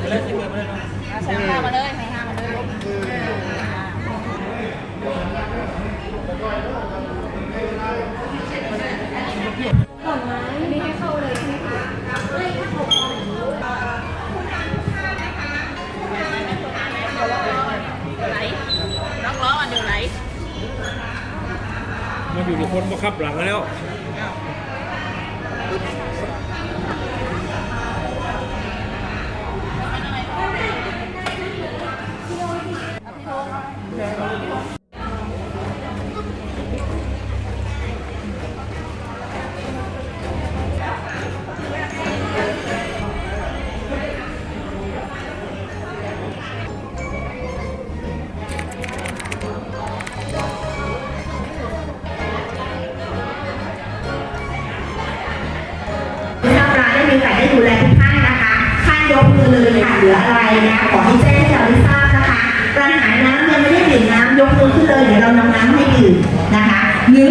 ไปเลยใส่เกลือไปเลยเนาะใส่ห้ามาเลยใส่ห้ามาเลยลูกก่อนไหมไม่ให้เข้าเลยใช่ไหมคะไม่ถ้าเขาออกไหลล็อกล้อมันอยู่ไหลมันอยู่ในคนมาขับหลังแล้ว นะขอให้แจ้งให้เราได้ทราบนะคะกระหายน้ำยังไม่ได้ดื่มน้ำยกมือขึ้นเลยเดี๋ยวเรานำน้ำให้ดื่มนะคะหรือ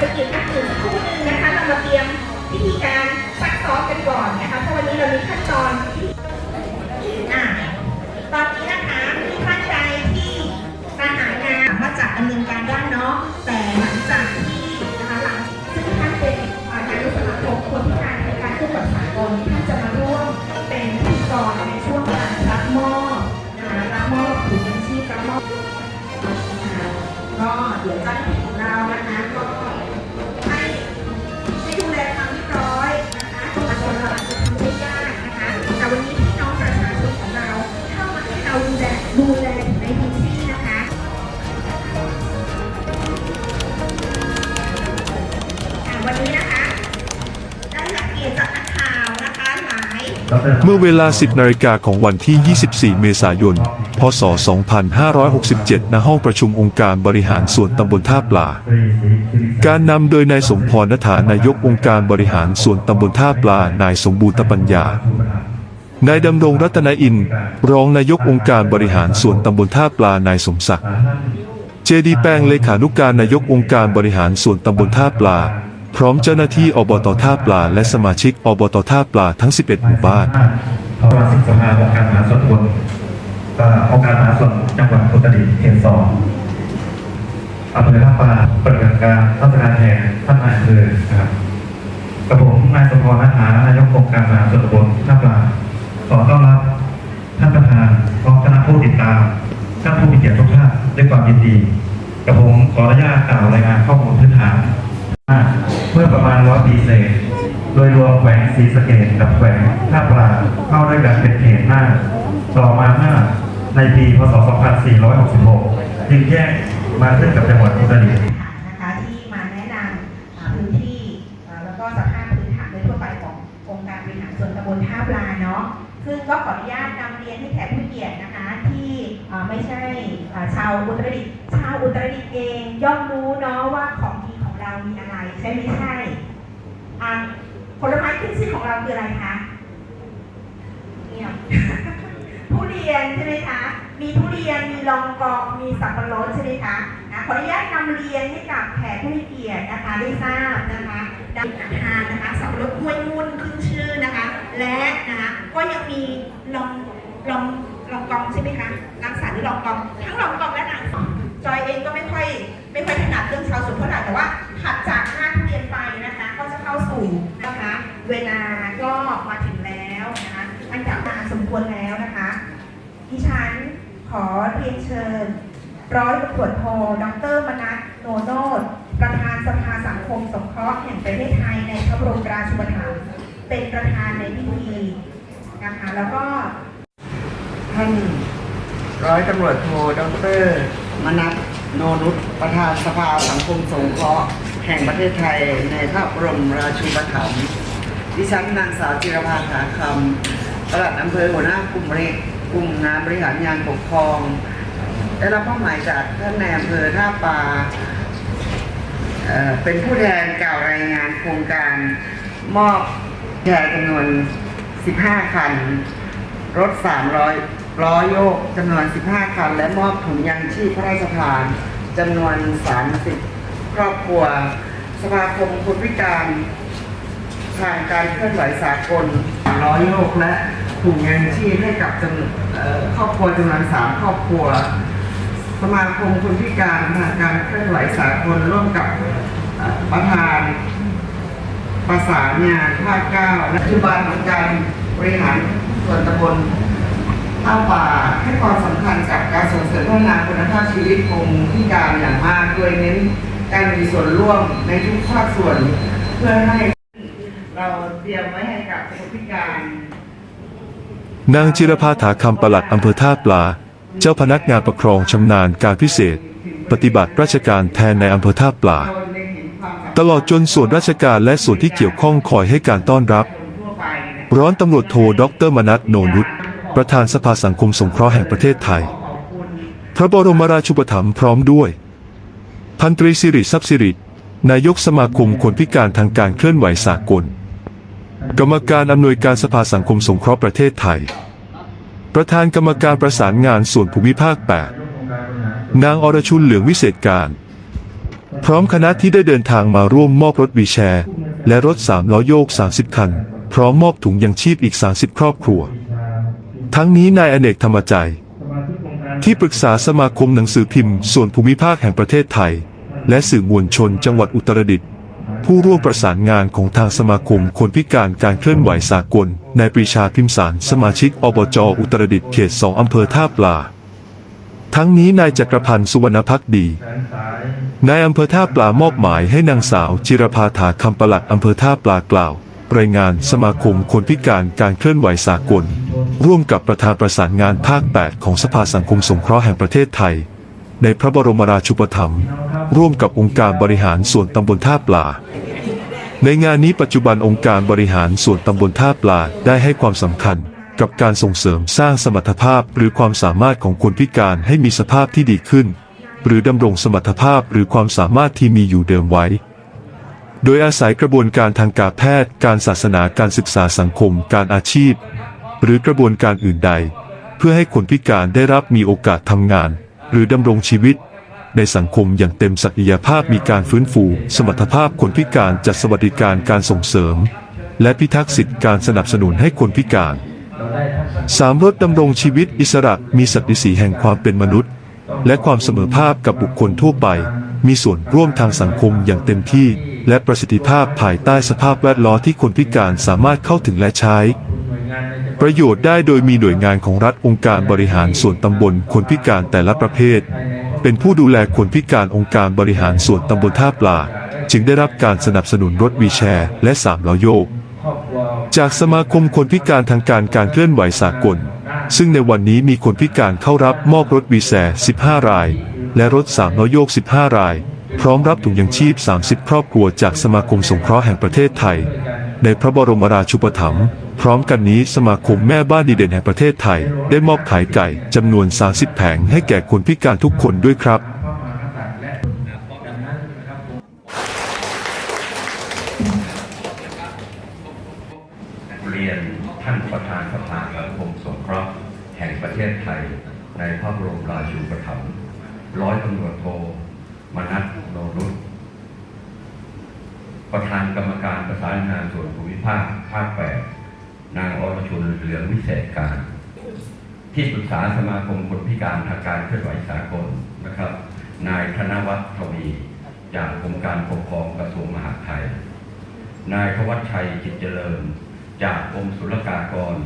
พิธีการซักซ้อมกันก่อนนะคะเพราะวันนี้เรามีขั้นตอนอะตอนนี้นะคะทุกท่านใดที่มาหางานมาจัดดำเนินการได้เนาะแต่หลังจากที่นะคะหลังซึ่งท่านเป็นอ่านายกสมาคมคนพิการในการคู่กับสากลท่านจะมาร่วมเป็นพิธีกรในช่วงการรับมอบนะคะรับมอบถุงยังชีพรับมอบนะคะก็เดี๋ยวเจ้าหน้าที่ของเรานะคะก็ เมื่อเวลา 10 นาฬิกาของวันที่ 24 เมษายน พศ 2567 ณ ห้องประชุมองค์การบริหารส่วนตำบลท่าปลา การนำโดยนายสมพรณฐานายกองค์การบริหารส่วนตำบลท่าปลา นายสมบูรณ์ตปัญญานายดำรงรัตนอิน รองนายกองค์การบริหารส่วนตำบลท่าปลานายสมศักดิ์ เจดีแปงเลขานุการนายกองค์การบริหารส่วนตำบลท่าปลา พร้อมเจ้าหน้าที่อบตท่าปลาและสมาชิกอบตท่าปลาทั้ง 11 หมู่บ้านภาวะสิงสภาองค์การมหาส่วนตำบลเอ่อองค์การมหาส่วนจังหวัดอุตรดิตถ์เขตสองอำเภอท่าปลาปฏิบัติการราชการแทนท่านนายอำเภอนะครับกระผมนายสมพรนัฐานายกองค์การมหาส่วนตำบลท่าปลาขอต้อนรับท่านประธานพร้อมคณะผู้ติดตามท่านผู้มีเกียรติทุกท่านด้วยความยินดีกระผมขออนุญาตกล่าวรายงานข้อมูลพื้นฐาน เมื่อประมาณร้อยปี เศษ โดยรวมแขวงศรีสะเกดกับแขวงท่าปลาเข้าด้วยกันเป็นเขตหน้า ต่อมาหน้าในปีพศ 2466 จึงแยกมาขึ้นกับจังหวัดอุตรดิตถ์นะคะที่มาแนะนำพื้นที่แล้วก็สภาพพื้นฐานโดยทั่วไปขององค์การบริหารส่วนตำบลท่าปลาเนาะซึ่งก็ขออนุญาตนำเรียนให้แขกผู้เกียรตินะคะที่ไม่ใช่ชาวอุตรดิตถ์ชาวอุตรดิตถ์เองย่อมรู้เนาะว่าของดีของเรามีอะไรใช่ไม่ใช่ ผลไม้ขึ้นชื่อของเราคืออะไรคะเงียบทุเรียนใช่ไหมคะ มีทุเรียน มีลองกอง มีสับปะรดใช่ไหมคะนะขออนุญาตนำเรียนให้กับแขกผู้มีเกียรตินะคะได้ทราบนะคะดังอาหารนะคะสับปะรดห้วยมุ่นขึ้นชื่อนะคะ และนะคะก็ยังมีลองลองลองกองใช่ไหมคะรังสรรค์หรือลองกองทั้งลองกองและนางสรรค์จอยเองก็ไม่ค่อยไม่ค่อยถนัดเรื่องชาวสวนเท่าไหร่แต่ว่าถัดจากหน้าทุเรียนไปนะคะ สู่นะคะ เวลาก็มาถึงแล้วนะคะอันดับมาสมควรแล้วนะคะดิฉันขอเรียนเชิญ ร้อยตำรวจโทดรมนัสโนโนดประธานสภาสังคมสงเคราะห์แห่งประเทศไทยในพระบรมราชูปถัมภ์เป็นประธานในพิธีนะคะแล้วก็ท่านร้อยตำรวจโทดรมนัสโนนุชประธานสภาสังคมสงเคราะห์ แห่งประเทศไทยในพระบรมราชูปถัมภ์ดิฉันนางสาวจิรภาขาคำปลัดอำเภอหัวหน้ากลุ่มบริกลุ่มงานบริหารงานปกครอง ได้รับมอบหมายจากท่านในอำเภอท่าปาเอ่อเป็นผู้แทนกล่าวรายงานโครงการมอบแชร์จำนวน 15 คัน รถ 300ล้อโยกจำนวน 15 คัน และมอบถุงยางชีพพระราชทานจำนวน 30 ครอบครัว สมาคมคนพิการทางการเคลื่อนไหวสากลล้อยโยกและถุงยางชีพให้กับจำนวนครอบครัวจำนวน3ครอบครัว สมาคมคนพิการทางการเคลื่อนไหวสากลร่วมกับประธานประสานงานภาคเก้าและปัจจุบันของการบริหารส่วนตำบลท่าป่าให้ความสำคัญกับการส่งเสริมพัฒนาคุณภาพชีวิตของพิการอย่างมากโดยเน้น การมีส่วนร่วมในทุกภาคส่วนเพื่อให้เราเตรียมไว้ให้กับคนพิการนางจิรภาถาคำปลัดอำเภอท่าปลา เจ้าพนักงานปกครองชำนาญการพิเศษ ปฏิบัติราชการแทนในอำเภอท่าปลา ตลอดจนส่วนราชการและส่วนที่เกี่ยวข้องคอยให้การต้อนรับ ร้อนตำรวจโทดรมนัทโนนุชประธานสภาสังคมสงเคราะห์แห่งประเทศไทย พระบรมราชูปถัมภ์พร้อมด้วย พันตรีสิริทรัพย์สิริ นายกสมาคมคนพิการทางการเคลื่อนไหวสากล กรรมการอำนวยการสภาสังคมสงเคราะห์ประเทศไทย ประธานกรรมการประสานงานส่วนภูมิภาค 8 นางอรชุนเหลืองวิเศษการ พร้อมคณะที่ได้เดินทางมาร่วมมอบรถวีแชร์ และรถสามล้อโยก 30 คัน พร้อมมอบถุงยังชีพอีก 30 ครอบครัว ทั้งนี้นายอเนกธรรมใจ ที่ปรึกษาสมาคมหนังสือพิมพ์ ส่วนภูมิภาคแห่งประเทศไทย และสื่อมวลชนจังหวัดอุตรดิตถ์ผู้ร่วมประสานงานของทางสมาคมคนพิการการเคลื่อนไหวสากลนายปรีชาพิมสารสมาชิกอบจอุตรดิตถ์เขตสองอำเภอท่าปลา ทั้งนี้นายจักรพันธ์สุวรรณพักดีนายอำเภอท่าปลามอบหมายให้นางสาว จิรภาถาคำประหลัดอำเภอท่าปลากล่าว รายงานสมาคมคนพิการการเคลื่อนไหวสากล ร่วมกับประธานประสานงานภาค 8 ของสภาสังคมสงเคราะห์แห่งประเทศไทย ในพระบรมราชูปถัมภ์ร่วมกับองค์การบริหารส่วนตำบลท่าปลา ในงานนี้ปัจจุบันองค์การบริหารส่วนตำบลท่าปลาได้ให้ความสำคัญกับการส่งเสริมสร้างสมรรถภาพหรือความสามารถของคนพิการให้มีสภาพที่ดีขึ้น หรือดำรงสมรรถภาพหรือความสามารถที่มีอยู่เดิมไว้ โดยอาศัยกระบวนการทางการแพทย์ การศาสนาการศึกษาสังคม การอาชีพ หรือกระบวนการอื่นใด เพื่อให้คนพิการได้รับมีโอกาสทำงาน หรือดำรงชีวิต ในสังคมอย่างเต็มศักยภาพมีการฟื้นฟู สมรรถภาพคนพิการจัดสวัสดิการการส่งเสริม และพิทักษ์สิทธิการสนับสนุนให้คนพิการสามรถดำรงชีวิตอิสระมีศักดิ์ศรีแห่งความเป็นมนุษย์ และความเสมอภาพกับบุคคลทั่วไป มีส่วนร่วมทางสังคมอย่างเต็มที่ และประสิทธิภาพภายใต้สภาพแวดล้อมที่คนพิการสามารถเข้าถึงและใช้ ประโยชน์ได้โดยมีหน่วยงานของรัฐองค์การบริหารส่วนตำบลคนพิการแต่ละประเภท เป็นผู้ดูแลคนพิการองค์การบริหารส่วนตำบลท่าปลา จึงได้รับการสนับสนุนรถวีแชร์ และสามล้อโยก จากสมาคมคนพิการทางการการเคลื่อนไหวสากล ซึ่งในวันนี้มีคนพิการเข้ารับมอบรถวีแชร์ 15 ราย และรถ3ล้อโยก 15 ราย พร้อมรับถุงยังชีพ 30 ครอบครัวจากสมาคมสงเคราะห์แห่งประเทศไทย ในพระบรมราชูปถัมภ์ ร้อมกันนี้สมาคมแม่บ้านดีเด่นแห่งประเทศไทย ได้มอบขายไก่จำนวน 30 แผงให้แก่คนพิการทุกคนด้วยครับเรียนท่านประธานสภาสังคมสงเคราะห์แห่งประเทศไทย ในพระบรมราชูปถัมภ์ร้อยตำรวจโทมนัสโนรุตประธานกรรมการประสานงานส่วนภูมิภาคภาคแปด นางอรชุนเหลืองวิเศษการ ที่ปรึกษาสมาคมคนพิการทางการเคลื่อนไหวสากลนะครับ นายธนวัฒน์ทวี จากกรมการปกครองกระทรวงมหาดไทย นายธวัชชัยจิตเจริญ จากกรมศุลกากร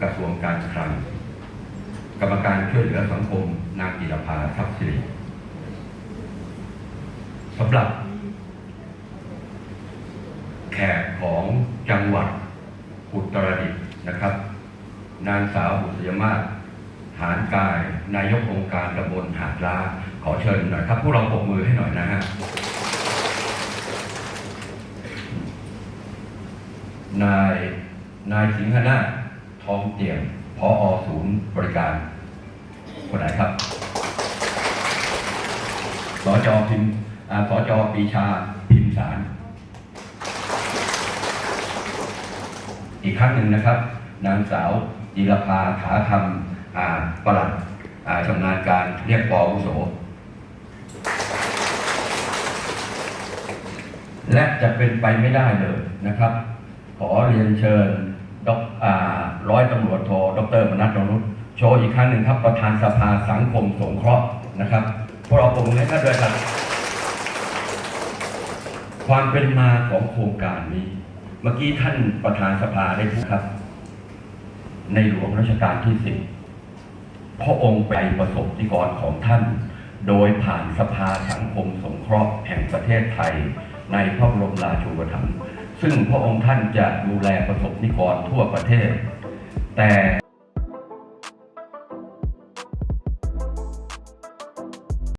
กระทรวงการคลัง กรรมการช่วยเหลือสังคม นางกิรภาทรัพย์สิริสำหรับแขกของจังหวัด อุตรดิตถ์นะครับ นางสาวบุษยมาศหานกาย นายกองค์การตำบลหาดลาขอเชิญหน่อยครับพวกเราปรบมือให้หน่อยนะฮะนายนายสิงหนาทองเตียมพออศูนย์บริการ คนไหนครับสจพิมสจปีชาพิมสาร อีกครั้งหนึ่งนะครับ นางสาวจิรภาขาคำประหลัดชำนาญการเรียกปออุโส และจะเป็นไปไม่ได้เลยนะครับ ขอเรียนเชิญดอกร้อยตำรวจโทดรมนัทนรุตโชว์อีกครั้งหนึ่งครับ ประธานสภาสังคมสงเคราะห์นะครับ พวกเราปรบมือให้ท่านด้วยครับ ความเป็นมาของโครงการนี้ เมื่อกี้ท่านประธานสภาได้พูดครับ ในหลวงรัชกาลที่สิบพระองค์ไปประสบนิกรของท่าน โดยผ่านสภาสังคมสงเคราะห์แห่งประเทศไทย ในพระบรมราชูปถัมภ์ซึ่งพระองค์ท่านจะดูแลประสบนิกรทั่วประเทศ แต่